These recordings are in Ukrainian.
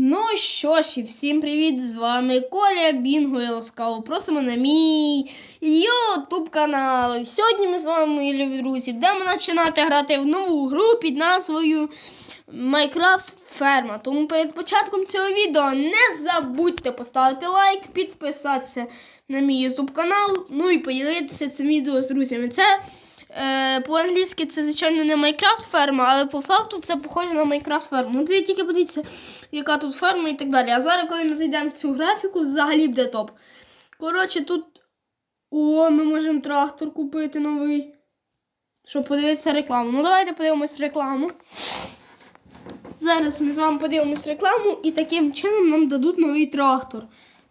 Ну що ж, і всім привіт! З вами Коля Бінго і ласкаво просимо на мій YouTube канал. Сьогодні ми з вами, мої любі друзі, будемо починати грати в нову гру під назвою Minecraft Ферма. Тому перед початком цього відео не забудьте поставити лайк, підписатися на мій YouTube канал, ну і поділитися цим відео з друзями. Це по-англійськи це, звичайно, не Minecraft ферма, але по факту це похоже на Minecraft ферму. Ну, ви тільки подивіться, яка тут ферма і так далі. А зараз, коли ми зайдемо в цю графіку, взагалі буде топ. Коротше, тут. О, ми можемо трактор купити новий. Щоб подивитися рекламу. Ну, давайте подивимось рекламу. Зараз ми з вами подивимось рекламу і таким чином нам дадуть новий трактор.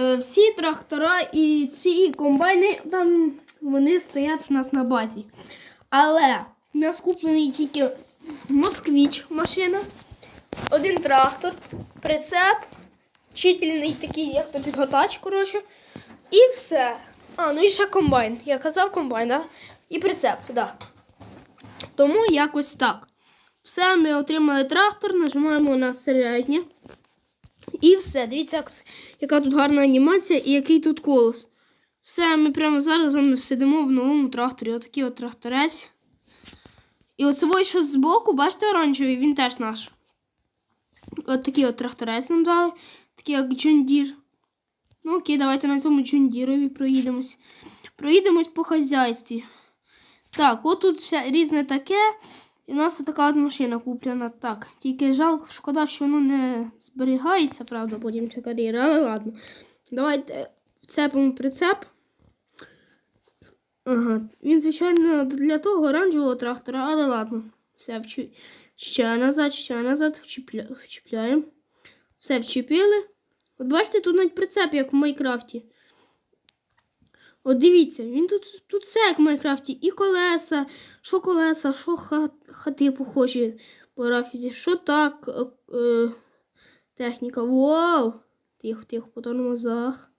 Е, всі трактора і ці комбайни там вони стоять у нас на базі. Але у нас куплений тільки москвіч машина, один трактор, прицеп, чительний такий, як то підгортач, коротше. І все. А, ну і ще комбайн. Я казав комбайн, да? І прицеп, так. Да. Тому якось так. Все, ми отримали трактор, нажимаємо на середнє. І все. Дивіться, яка тут гарна анімація і який тут колос. Все, ми прямо зараз з вами сидимо в новому тракторі. Отакий от тракторець. І оце що збоку, бачите, оранжевий, він теж наш. От такий от тракторець нам дали. Такий як Джундір. Ну окей, давайте на цьому Джундірові проїдемось. Проїдемось по хазяйстві. Так, от тут все різне таке. І у нас така от машина куплена. Так, тільки жалко, шкода, що воно не зберігається, правда, потім ця кар'єра, але ладно. Давайте вцепимо прицеп. Ага, він, звичайно, для того оранжевого трактора, але ладно. Все вчу... ще назад, ще назад вчіпля... вчіпляємо. Все вчепили. От бачите, тут навіть прицеп, як в Майкрафті. От дивіться, він тут тут все як в Майкрафті. І колеса, що колеса, що хат, хати похожі по графіці, що так. Е, е, техніка. Вау! Тихо, тихо, по тормозах.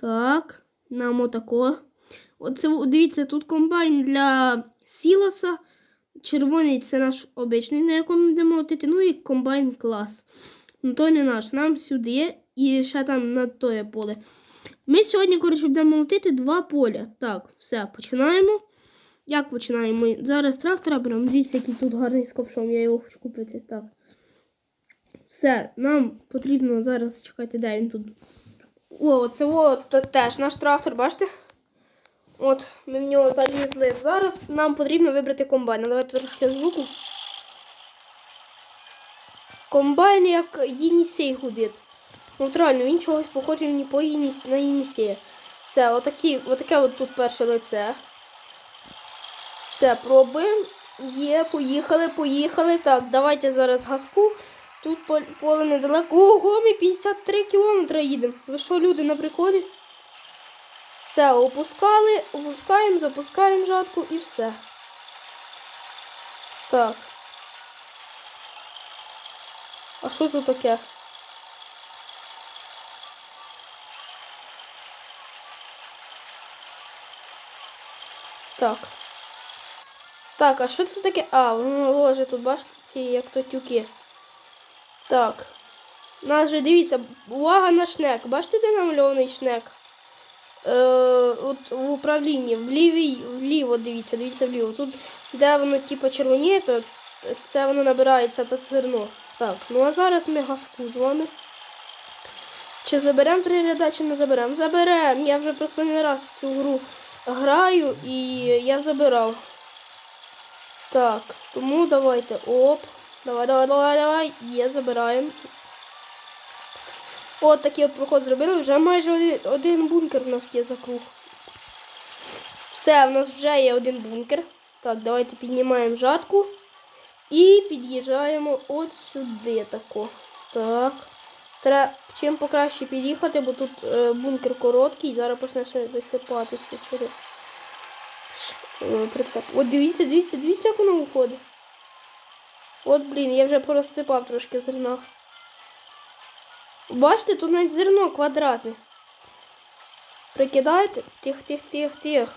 Так, нам отако. Оце, дивіться, тут комбайн для сілоса. Червоний це наш обичний, на якому будемо молотити. Ну і комбайн клас. Ну, той не наш. Нам сюди і ще там на тоє поле. Ми сьогодні, коротше, будемо молотити два поля. Так, все, починаємо. Як починаємо? Зараз трактора беремо. Дивіться, який тут гарний з ковшом, я його хочу купити. Так. Все, нам потрібно зараз чекайте, де він тут. О, це от теж наш трактор, бачите? От, ми в нього залізли. Зараз нам потрібно вибрати комбайн. Давайте трошки звуку. Комбайн як Єнісей гудить. От реально, він чогось похожий мені по Єніс... на Єнісея. Все, отакі, отаке от тут перше лице. Все, пробуємо. Є, поїхали, поїхали. Так, давайте зараз газку. Тут поле недалеко. Ого, ми 53 кілометри їдемо. Ви що, люди на приколі? Все, опускали, опускаємо, запускаємо жатку і все. Так. А що тут таке? Так. Так, а що це таке? А, воно ложе тут, бачите, ці як то тюки. Так. Нас же дивіться, увага на шнек. Бачите, де намальований шнек? Е, от В управлінні, влівій, вліво, дивіться, дивіться вліво. Тут, де воно типу червоніє, то це воно набирається то зерно. Так, ну а зараз ми газку з вами. Чи заберемо три ряда, чи не заберемо? Заберемо. Я вже просто не раз в цю гру граю і я забирав. Так, тому давайте. Оп. Давай, давай, давай, давай. Є, забираємо. От такий от проход зробили. Вже майже один, один бункер у нас є за круг. Все, у нас вже є один бункер. Так, давайте піднімаємо жатку. І під'їжджаємо от сюди тако. Так. Треба чим покраще під'їхати, бо тут е, бункер короткий, зараз почне ще висипатися через е, прицеп. От дивіться, дивіться, дивіться, як воно виходить. От, блін, я вже порозсипав трошки зерна. Бачите, тут навіть зерно квадратне. Прикидаєте? Тих, тих, тих, тих.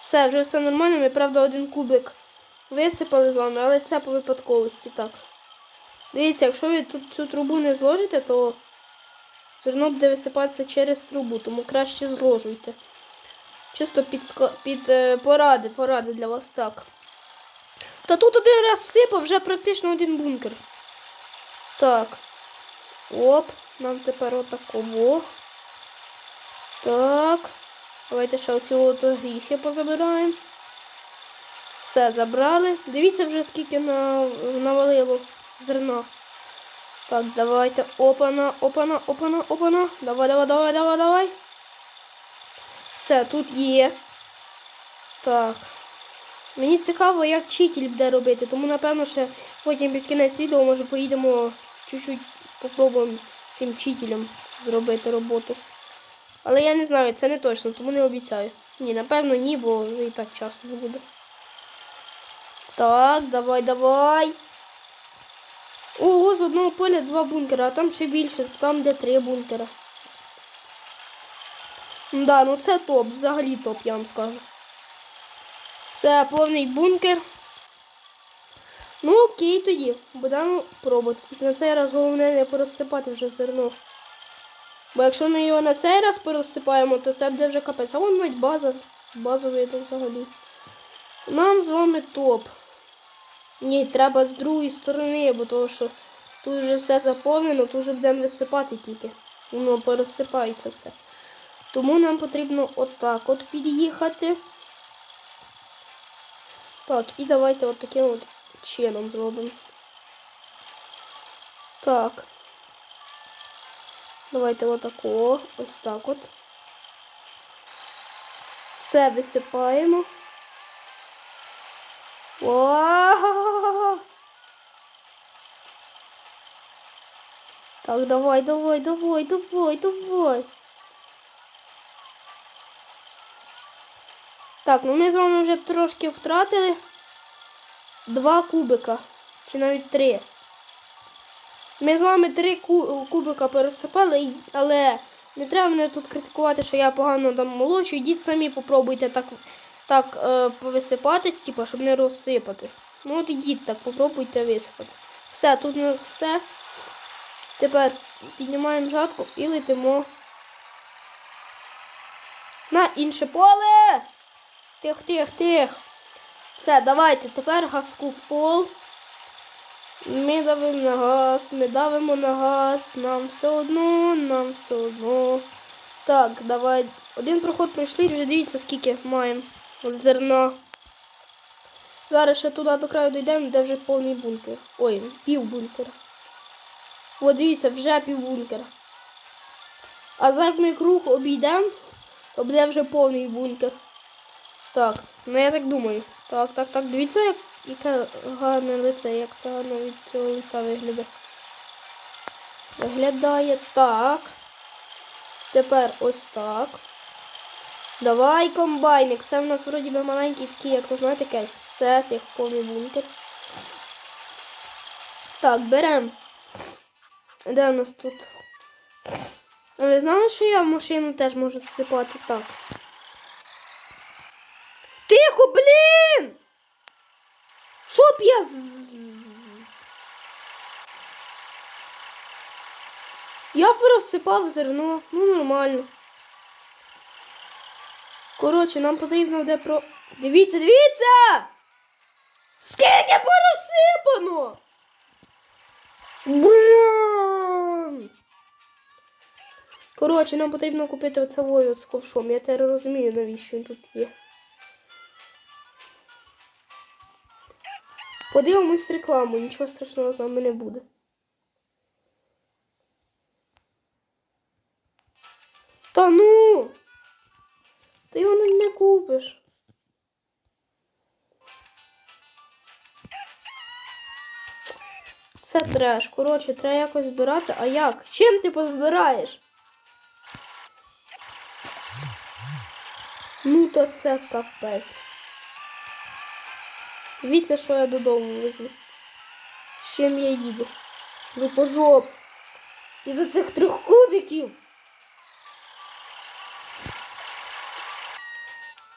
Все, вже все нормально. Ми, правда, один кубик висипали з вами, але це по випадковості так. Дивіться, якщо ви тут цю трубу не зложите, то зерно буде висипатися через трубу, тому краще зложуйте. Чисто під, під е, поради, поради для вас так. Та тут один раз всипав, вже практично один бункер. Так. Оп, нам тепер отаково. Так. Давайте ще оці от гріхи позабираємо. Все, забрали. Дивіться вже скільки на, навалило зерна. Так, давайте. Опана, опана, опана, опана. Давай, давай, давай, давай, давай. Все, тут є. Так. Мені цікаво, як вчитель буде робити, тому напевно ще потім під кінець відео може поїдемо чуть-чуть попробуємо тим вчителем зробити роботу. Але я не знаю, це не точно, тому не обіцяю. Ні, напевно, ні, бо і так часу не буде. Так, давай, давай. Ого, з одного поля два бункера, а там ще більше, там де три бункера. Да, ну це топ, взагалі топ, я вам скажу. Все, повний бункер. Ну, окей, тоді. Будемо пробувати. Тільки на цей раз головне не порозсипати вже зерно. Бо якщо ми його на цей раз порозсипаємо, то це буде вже капець. А вон навіть база. Базовий там взагалі. Нам з вами топ. Ні, треба з другої сторони, бо того, що тут вже все заповнено, тут вже будемо висипати тільки. Воно порозсипається все. Тому нам потрібно отак от під'їхати. Так, і давайте от таким от чином зробимо. Так. Давайте отако. Ось так от. Все висипаємо. Вау! Так, давай, давай, давай, давай, давай. Так, ну ми з вами вже трошки втратили два кубика. Чи навіть три. Ми з вами три кубика пересипали, але не треба мене тут критикувати, що я погано там молочу. Йдіть самі попробуйте так, так е, повисипати, типу, щоб не розсипати. Ну от ідіть так, попробуйте висипати. Все, тут у нас все. Тепер піднімаємо жатку і летимо на інше поле. Тих, тих, тих. Все, давайте тепер газку в пол. Ми давимо на газ, ми давимо на газ, нам все одно, нам все одно. Так, давай. Один проход пройшли, вже дивіться, скільки маємо зерна. Зараз ще туди до краю дійдемо, де вже повний бункер. Ой, пів бункера. О, дивіться, вже пів бункера. А за як ми круг обійдемо, то буде вже повний бункер. Так, ну я так думаю. Так, так, так. Дивіться, як, яке гарне лице, як це гарно від цього лиця виглядає. Виглядає так. Тепер ось так. Давай, комбайник. Це в нас вроді би маленький такий, як то знаєте, кейс. Все, тих повний бункер. Так, беремо. Де у нас тут? Ви знали, що я в машину теж можу засипати так? Тихо, блін! Щоб я. Я порозсипав зерно, ну нормально. Коротше, нам потрібно буде про. Дивіться, дивіться! Скільки порозсипано! Блін! Коротше, нам потрібно купити оце вою з ковшом. Я тепер розумію, навіщо він тут є. Подивимось рекламу, нічого страшного з вами не буде. Та ну! Ти його не, купиш. Це треш. Коротше, треба якось збирати. А як? Чим ти позбираєш? Ну, то це капець. Дивіться, що я додому везу. З чим я їду. Ну по жоп. Із-за цих трьох кубиків.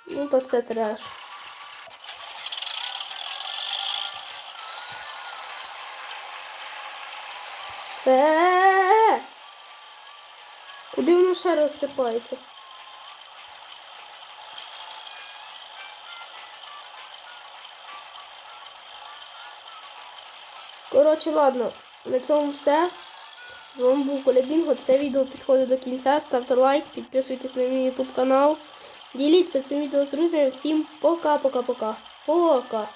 Ну, то це треш. Е-е-е! Куди воно ще розсипається? Коротше, ладно, на цьому все. З вами був Колябінго. Це відео підходить до кінця. Ставте лайк, підписуйтесь на мій YouTube канал. Діліться цим відео з друзями. Всім пока-пока-пока. Пока!